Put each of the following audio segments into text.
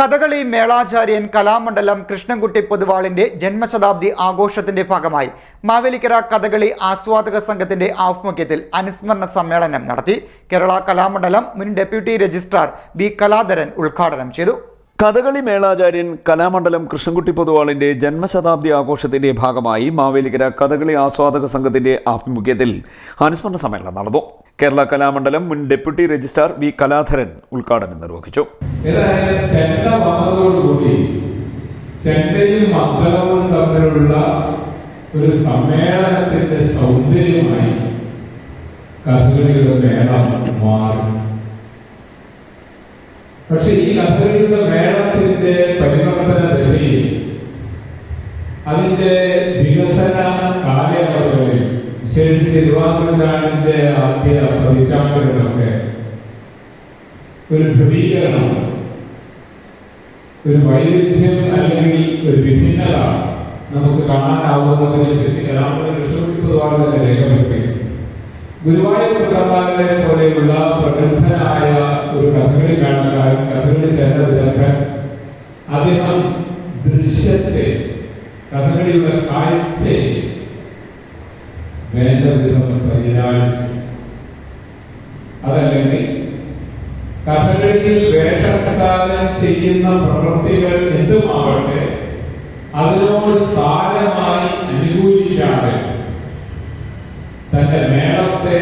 കഥകളി മേളാചാര്യൻ കലാമണ്ഡലം കൃഷ്ണൻകുട്ടി പൊതുവാളിന്റെ ജന്മശതാബ്ദി ആഘോഷത്തിന്റെ ഭാഗമായി മാവേലിക്കര കഥകളി ആസ്വാദക സംഘത്തിന്റെ ആഭിമുഖ്യത്തിൽ അനുസ്മരണ സമ്മേളനം നടത്തി കേരള കലാമണ്ഡലം മുൻ ഡെപ്യൂട്ടി രജിസ്ട്രാർ വി കലാധരൻ ഉദ്ഘാടനം ചെയ്തു. കഥകളി മേളാചാര്യൻ കലാമണ്ഡലം കൃഷ്ണൻകുട്ടി പൊതുവാളിന്റെ ജന്മശതാബ്ദി ആഘോഷത്തിന്റെ ഭാഗമായി മാവേലിക്കര കഥകളി ആസ്വാദക സംഘത്തിന്റെ ആഭിമുഖ്യത്തിൽ അനുസ്മരണ സമ്മേളനം നടന്നു. കേരള കലാമണ്ഡലം മുൻ ഡെപ്യൂട്ടി രജിസ്ട്രാർ വി കലാധരൻ ഉദ്ഘാടനം നിർവഹിച്ചു. ചെണ്ടയും മദ്ദളവും തമ്മിലുള്ള ഒരു സമ്മേളനത്തിന്റെ സൗന്ദര്യമായി കഥകളിയുടെ മേളം മാറി. പക്ഷെ ഈ കഥകളിയുടെ മേളത്തിന്റെ പരിവർത്തന ദശയിൽ അതിന്റെ വികസന കാലയളവുകളിൽ വിശേഷിച്ച് തിരുവാതിരച്ചാണ്ടിന്റെ ആദ്യ പതിറ്റാണ്ടുകളിലൊക്കെ ഒരു ധ്രുവീകരണം ഒരു വൈവിധ്യം അല്ലെങ്കിൽ ഒരു വിഭിന്നത നമുക്ക് കാണാനാവുന്നതിനെ പറ്റി കലാമണ്ഡലം കൃഷ്ണകുട്ടിപുതുവാൾ തന്നെ രേഖപ്പെടുത്തി. ഗുരുവായൂർ കുട്ടന്മാരെ പോലെയുള്ള പ്രഗത്ഭനായ ഒരു കഥകളി കാണാൻ കഥകളി ചെന്ന വിദഗ്ധൻ അദ്ദേഹം ദൃശ്യത്തെ കഥകളിയുടെ കാഴ്ചയെ വേണ്ട വിധം പരിലാളിച്ചു അതല്ലെങ്കിൽ കഥകളിയിൽ വേഷക്കാരൻ ചെയ്യുന്ന പ്രവൃത്തികൾ എന്തുമാവട്ടെ അതിനോട് സാരമായി അനുകൂലിക്കാതെ തന്റെ മേളത്തെ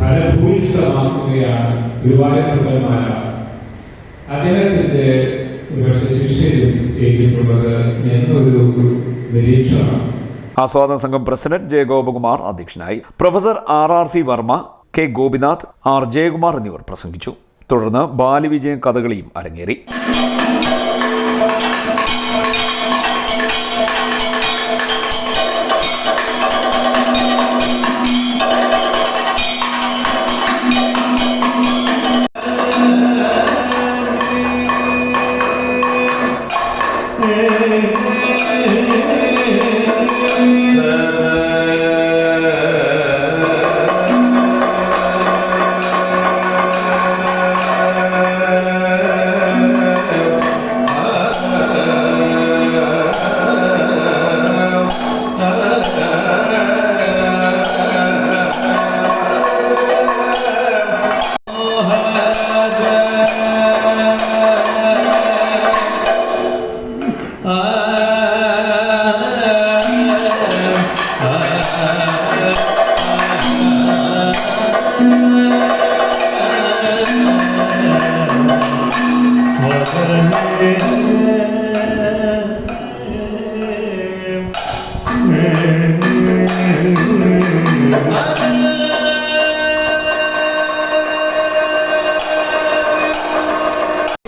ഫലഭൂയിഷ്ടമാക്കുകയാണ് ഗുരുവായൂരപ്പന്മാര അദ്ദേഹത്തിന്റെ ഒരുപക്ഷെ ശിഷ്യരും ചെയ്തിട്ടുള്ളത് എന്നൊരു നിരീക്ഷണം. ആസ്വാദന സംഘം പ്രസിഡന്റ് ജയഗോപകുമാർ അധ്യക്ഷനായി. Professor R R C Varma K Gopinath R Jayakumar എന്നിവർ പ്രസംഗിച്ചു. തുടർന്ന് ബാലവിജയം കഥകളിയും അരങ്ങേറി.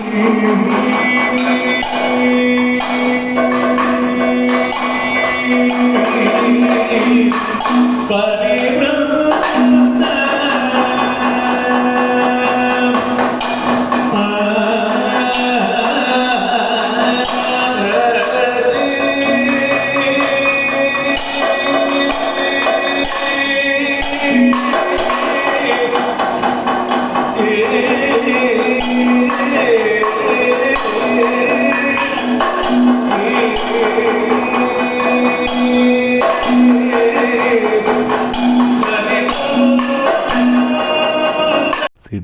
C